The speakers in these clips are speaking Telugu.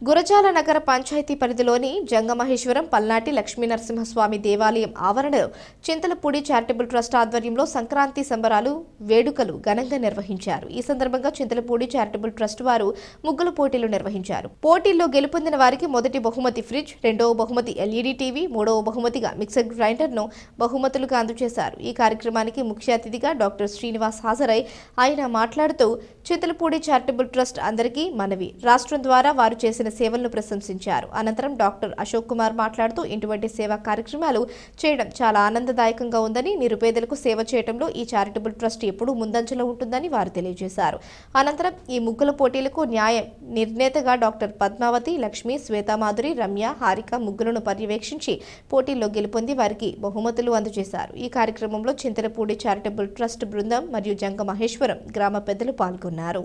గురజాల నగర పంచాయతీ పరిధిలోని జంగమహేశ్వరం పల్నాటి లక్ష్మీనరసింహస్వామి దేవాలయం ఆవరణలో చింతలపూడి చారిటబుల్ ట్రస్ట్ ఆధ్వర్యంలో సంక్రాంతి సంబరాలు వేడుకలు ఘనంగా నిర్వహించారు. ఈ సందర్భంగా చింతలపూడి చారిటబుల్ ట్రస్ట్ వారు ముగ్గుల పోటీలు నిర్వహించారు. పోటీల్లో గెలుపొందిన వారికి మొదటి బహుమతి ఫ్రిడ్జ్ రెండవ బహుమతి ఎల్ఈడి టీవీ మూడవ బహుమతిగా మిక్సర్ గ్రైండర్ను బహుమతులుగా అందజేశారు. ఈ కార్యక్రమానికి ముఖ్య అతిథిగా డాక్టర్ శ్రీనివాస్ హాజరై ఆయన మాట్లాడుతూ చింతలపూడి చారిటబుల్ ట్రస్ట్ అందరికీ మనవి. రాష్ట్రం ద్వారా వారు చేసిన సేవలను ప్రశంసించారు. అనంతరం డాక్టర్ అశోక్ కుమార్ మాట్లాడుతూ ఇటువంటి సేవా కార్యక్రమాలు చేయడం చాలా ఆనందదాయకంగా ఉందని నిరుపేదలకు సేవ చేయడంలో ఈ చారిటబుల్ ట్రస్ట్ ఎప్పుడూ ముందంజలో ఉంటుందని వారు తెలియజేశారు. అనంతరం ఈ ముగ్గుల పోటీలకు న్యాయ నిర్ణేతగా డాక్టర్ పద్మావతి లక్ష్మి శ్వేతామాధురి రమ్య హారిక ముగ్గులను పర్యవేక్షించి పోటీల్లో గెలుపొంది వారికి బహుమతులు అందజేశారు. ఈ కార్యక్రమంలో చింతలపూడి చారిటబుల్ ట్రస్ట్ బృందం మరియు జంగ మహేశ్వరం గ్రామ పెద్దలు పాల్గొన్నారు.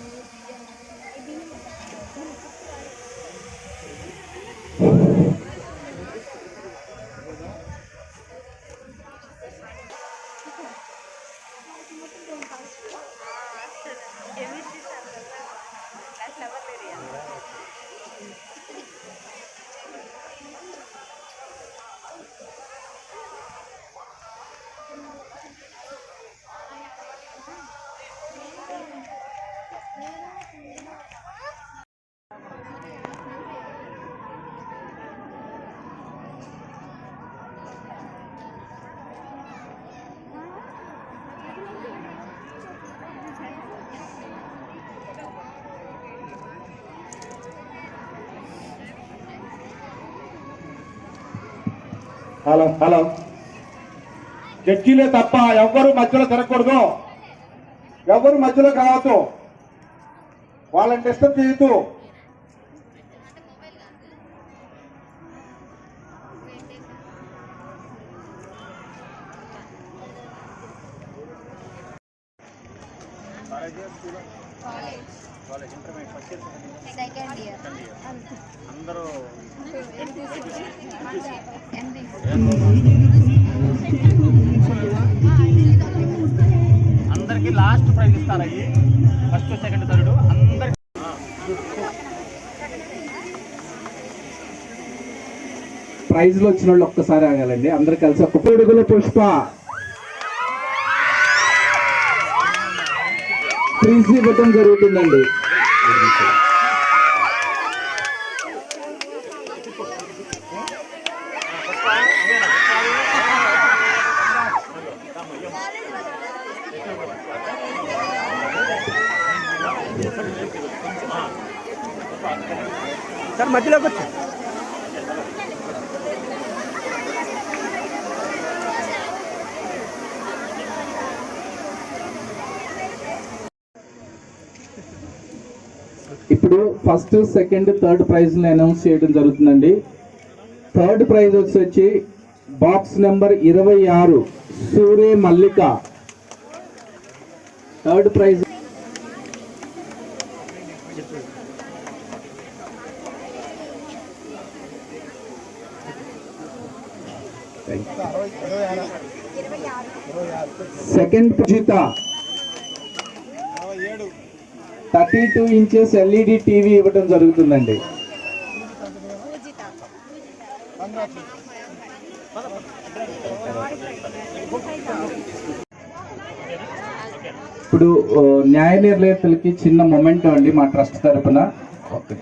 హలో హలో జడ్జీలే తప్ప ఎవ్వరు మధ్యలో తిరగకూడదు. ఎవరు మధ్యలో కావద్దు. వాళ్ళని డిస్టర్బ్ చేయొద్దు. College intermediate first year second year అందరూ అందరికి లాస్ట్ ప్రైజ్ ఇస్తారు అవి ఫస్ట్ సెకండ్ థర్డ్ అందరికి. ప్రైజ్లు వచ్చిన వాళ్ళు ఒక్కసారి ఆగాలండి. అందరు కలిసి ఒక్క పొడుగుల పుష్ప. ప్రైజ్ ఇవ్వటం జరుగుతుందండి. సార్ మధ్యలోకి వచ్చి. ఇప్పుడు ఫస్ట్ సెకండ్ థర్డ్ ప్రైజ్ని అనౌన్స్ చేయడం జరుగుతుందండి. థర్డ్ ప్రైజ్ వచ్చి బాక్స్ నెంబర్ ఇరవై ఆరు Surya Mallika. Third prize second Poojitha thirty two inches L E D TV ఇవ్వడం జరుగుతుందండి. ఇప్పుడు న్యాయ నిర్ణేతలకి చిన్న మొమెంటం అండి మా ట్రస్ట్ తరపున. ఓకే